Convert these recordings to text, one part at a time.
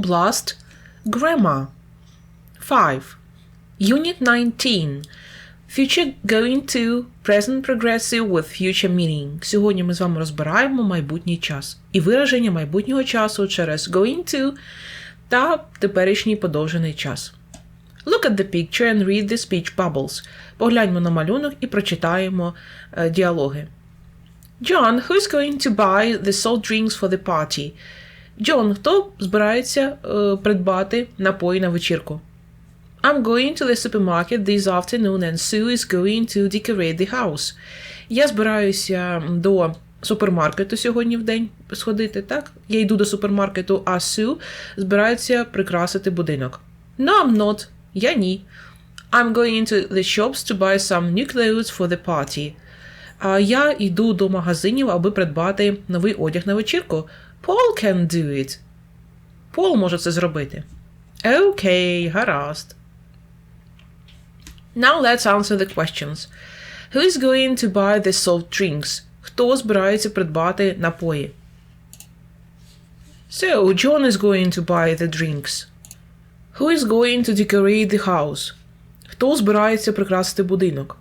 blast grammar. 5. Unit 19. Future going to present progressive with future meaning. Сьогодні ми з вами розбираємо майбутній час і вираження майбутнього часу через going to та теперішній подовжений час. Look at the picture and read the speech bubbles. Погляньмо на малюнок і прочитаємо е, діалоги. John, who's going to buy the salt drinks for the party? Джон, хто збирається е, придбати напої на вечірку? I'm going to the supermarket this afternoon and Sue is going to decorate the house. Я збираюся до супермаркету сьогодні в день сходити, так? Я йду до супермаркету, а Sue збирається прикрасити будинок. No, I'm not. Я ні. I'm going to the shops to buy some new clothes for the party. А я йду до магазинів, аби придбати новий одяг на вечірку. Paul can do it. Пол може це зробити. Окей, гаразд. Now let's answer the questions. Who is going to buy the soft drinks? Хто збирається придбати напої? So, John is going to buy the drinks. Who is going to decorate the house? Хто збирається прикрасити будинок?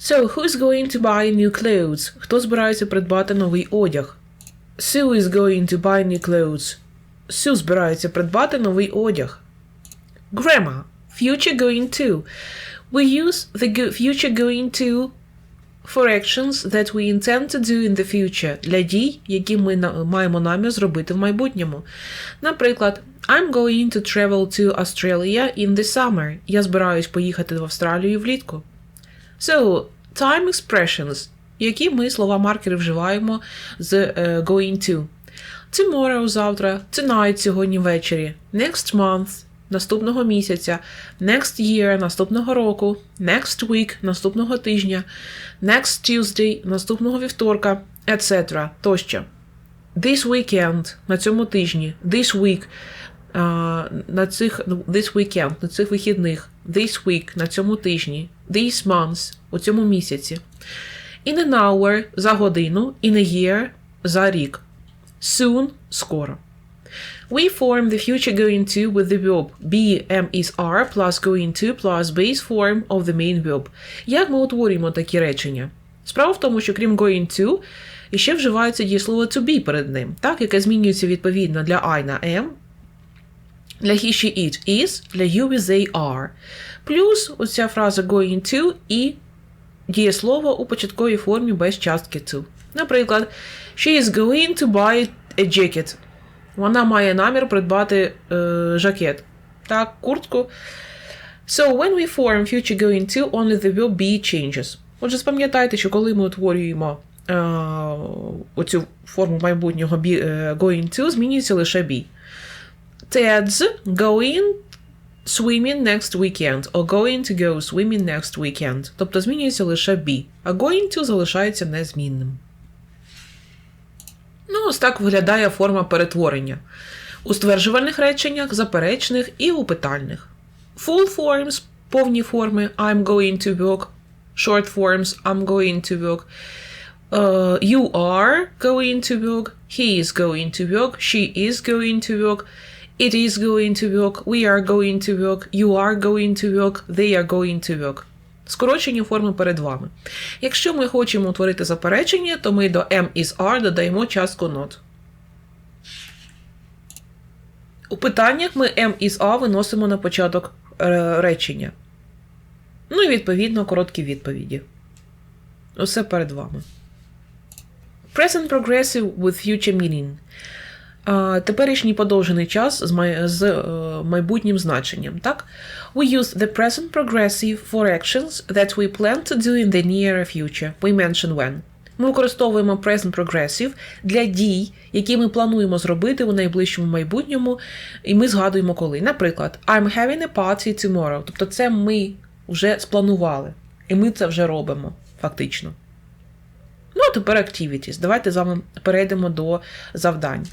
So, who is going to buy new clothes? Хто збирається придбати новий одяг? Sue is going to buy new clothes. Sue збирається придбати новий одяг. Grammar. Future going to. We use the go- future going to for actions that we intend to do in the future для дій, які ми на- маємо намір зробити в майбутньому. Наприклад, I'm going to travel to Australia in the summer. Я збираюсь поїхати в Австралію влітку. So, time expressions, які ми слова маркери вживаємо з е, going to. Tomorrow завтра, tonight сьогодні ввечері, next month наступного місяця, next year наступного року, next week наступного тижня, next Tuesday наступного вівторка, etc. тощо. This weekend на цьому тижні, this week на цих ну, this weekend на цих вихідних, this week на цьому тижні, this month у цьому місяці. In an hour за годину, in a year за рік. Soon скоро. We form the future going to with the verb be, am, is, are plus going to plus base form of the main verb. Як ми утворюємо такі речення? Справа в тому, що крім going to, іще вживається дієслово to be перед ним, так, яке змінюється відповідно для I на am, для he, she, it, is, для they, are. Плюс оця фраза going to і дієслово у початковій формі без частки to. Наприклад, she is going to buy a jacket. Вона має намір придбати е, жакет. Так, куртку. So, when we form future going to, only the verb be changes. Отже, спам'ятайте, що коли ми утворюємо е, оцю форму майбутнього be, е, going to, змінюється лише be. Ted's going swimming next weekend or going to go swimming next weekend. Тобто змінюється лише be, а going to залишається незмінним. Ну, ось так виглядає форма перетворення. У стверджувальних реченнях, заперечних і у питальних. Full forms повні форми I'm going to work. Short forms I'm going to work. Uh, you are going to work. He is going to work. She is going to work. It is going to work. We are going to work. You are going to work. They are going to work. Скорочені форми перед вами. Якщо ми хочемо утворити заперечення, то ми до am is are додаємо частку not. У питаннях ми am is are виносимо на початок е, речення. Ну і відповідно короткі відповіді. Усе перед вами. Present progressive with future meaning. Теперішній подовжений час з, май... з е, майбутнім значенням. Так? We use the present progressive for actions that we plan to do in the near future. We mention when. Ми використовуємо present progressive для дій, які ми плануємо зробити у найближчому майбутньому, і ми згадуємо коли. Наприклад, I'm having a party tomorrow. Тобто це ми вже спланували. І ми це вже робимо, фактично. Тепер activities. Давайте з вами перейдемо до завдань.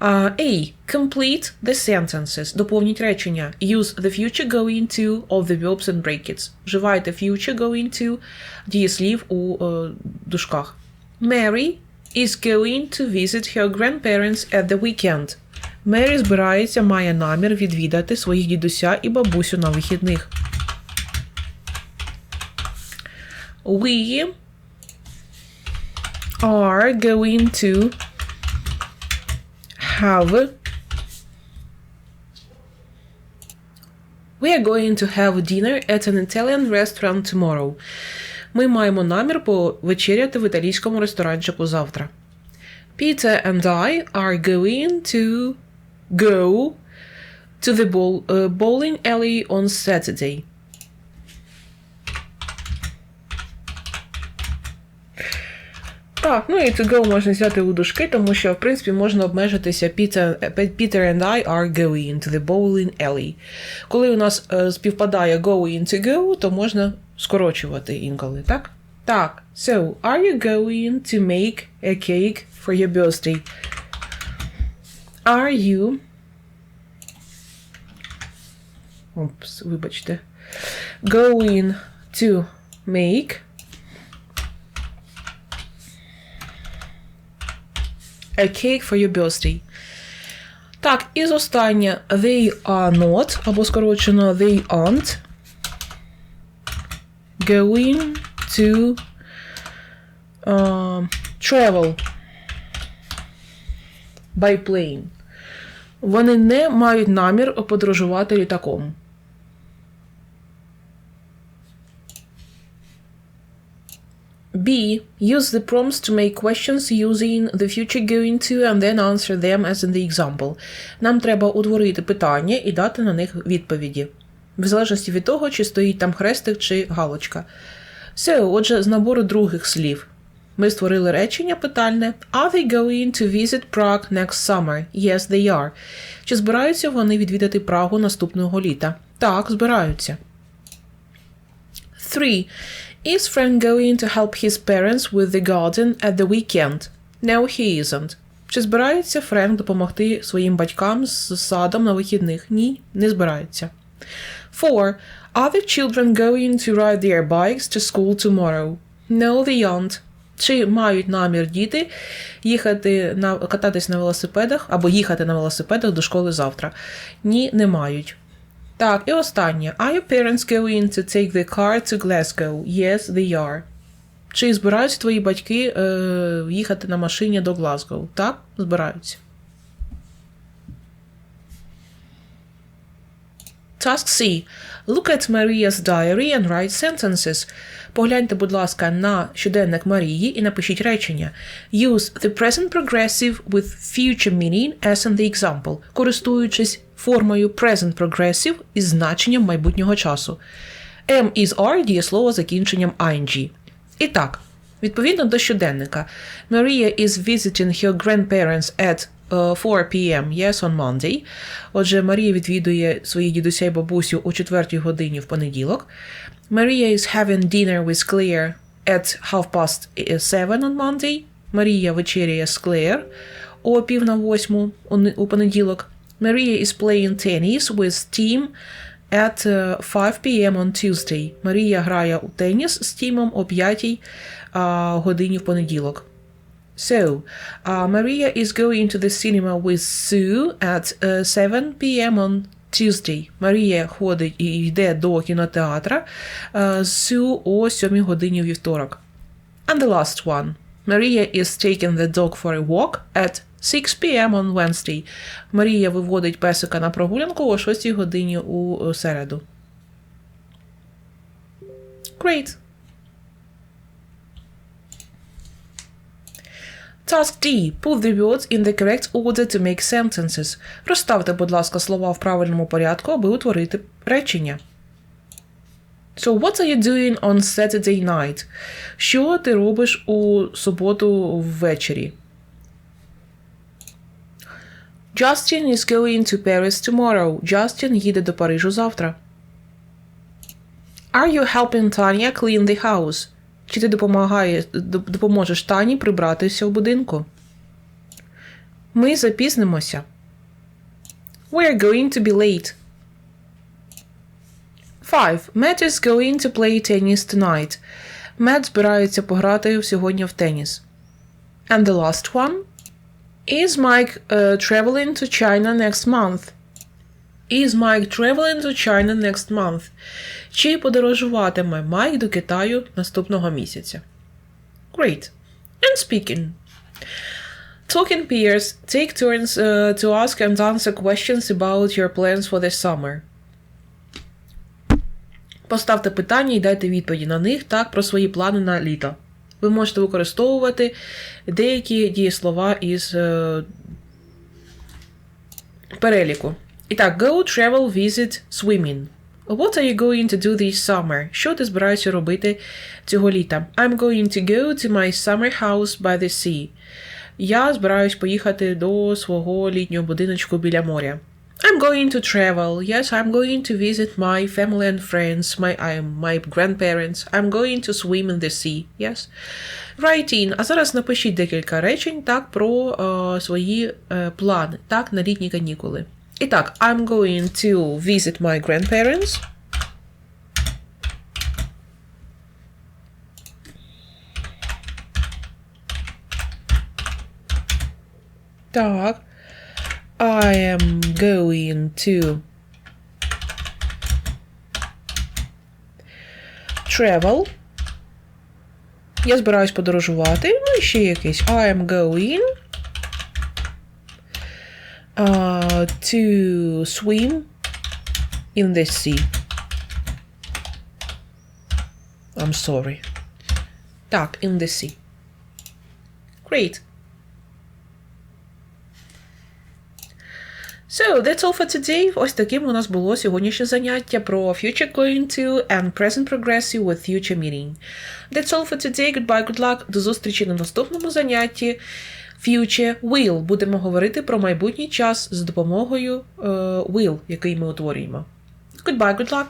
Uh, A. Complete the sentences. Доповніть речення. Use the future going to of the verbs and brackets. Вживайте future going to дієслів у е, дужках. Mary is going to visit her grandparents at the weekend. Мері збирається, має намір відвідати своїх дідуся і бабусю на вихідних. We are going to have We are going to have dinner at an Italian restaurant tomorrow. Ми маємо намір повечеряти в італійському ресторанчику завтра. Peter and I are going to go to the bowl, uh, bowling alley on Saturday. Так, ну і to go можна взяти у дужки, тому що, в принципі, можна обмежитися Peter, and I are going to the bowling alley. Коли у нас е, співпадає going to go, то можна скорочувати інколи, так? Так, so, are you going to make a cake for your birthday? Are you... Опс, вибачте. Going to make a cake for your birthday. Так, і з останнє they are not, або скорочено they aren't going to uh, travel by plane. Вони не мають намір подорожувати літаком. B. Use the prompts to make questions using the future going to and then answer them as in the example. Нам треба утворити питання і дати на них відповіді. В залежності від того, чи стоїть там хрестик чи галочка. So, отже, з набору других слів. Ми створили речення питальне Are they going to visit Prague next summer? Yes, they are. Чи збираються вони відвідати Прагу наступного літа? Так, збираються. 3. Is Frank going to help his parents with the garden at the weekend? No, he isn't. Чи збирається Френк допомогти своїм батькам з садом на вихідних? Ні, не збирається. 4. Are the children going to ride their bikes to school tomorrow? No, they aren't. Чи мають намір діти їхати на кататись на велосипедах або їхати на велосипедах до школи завтра? Ні, не мають. Так, і останнє. Are your parents going to take the car to Glasgow? Yes, they are. Чи збираються твої батьки е, їхати на машині до Глазгоу? Так, збираються. Task C. Look at Maria's diary and write sentences. Погляньте, будь ласка, на щоденник Марії і напишіть речення. Use the present progressive with future meaning as in the example, користуючись формою present progressive із значенням майбутнього часу. M is R дієслово закінченням ing. І так, відповідно до щоденника, Maria is visiting her grandparents at uh, 4 p.m. Yes, on Monday. Отже, Марія відвідує своїх дідуся і бабусю о 4 годині в понеділок. Maria is having dinner with Claire at half past seven on Monday. Марія вечеряє з Claire о пів на восьму у понеділок. Maria is playing tennis with Tim at uh, 5 p.m. on Tuesday. Марія грає у теніс з Тімом о 5 uh, годині в понеділок. So, uh, Maria is going to the cinema with Sue at uh, 7 p.m. on Tuesday. Марія ходить і йде до кінотеатра uh, з Сю о 7 годині вівторок. And the last one. Maria is taking the dog for a walk at 6 p.m. on Wednesday. Марія виводить песика на прогулянку о 6 годині у середу. Great. Task D. Put the words in the correct order to make sentences. Розставте, будь ласка, слова в правильному порядку, аби утворити речення. So, what are you doing on Saturday night? Що ти робиш у суботу ввечері? Justin is going to Paris tomorrow. Justin їде до Парижу завтра. Are you helping Tanya clean the house? Чи ти допомагає, допоможеш Тані прибратися в будинку? Ми запізнимося. We are going to be late. 5. Matt is going to play tennis tonight. Мет збирається пограти сьогодні в теніс. And the last one. Is Mike uh, traveling to China next month? Is Mike traveling to China next month? Чи подорожуватиме Майк до Китаю наступного місяця? Great. And speaking. Talking peers take turns uh, to ask and answer questions about your plans for this summer. Поставте питання і дайте відповіді на них так про свої плани на літо. Ви можете використовувати деякі дієслова із е, переліку. І так, go, travel, visit, swimming. What are you going to do this summer? Що ти збираєшся робити цього літа? I'm going to go to my summer house by the sea. Я збираюсь поїхати до свого літнього будиночку біля моря. I'm going to travel. Yes, I'm going to visit my family and friends, my I, my grandparents. I'm going to swim in the sea. Yes. Write in. А зараз напишіть декілька речень так про е, свої е, плани, так, на літні канікули. І так, I'm going to visit my grandparents. Так. I am going to travel. Я збираюсь подорожувати. Ну і ще якийсь. I am going uh, to swim in the sea. I'm sorry. Так, in the sea. Great. So, that's all for today. Ось таким у нас було сьогоднішнє заняття про future going to and present progressive with future meaning. That's all for today. Goodbye, good luck. До зустрічі на наступному занятті. Future will. Будемо говорити про майбутній час з допомогою е, will, який ми утворюємо. Goodbye, good luck.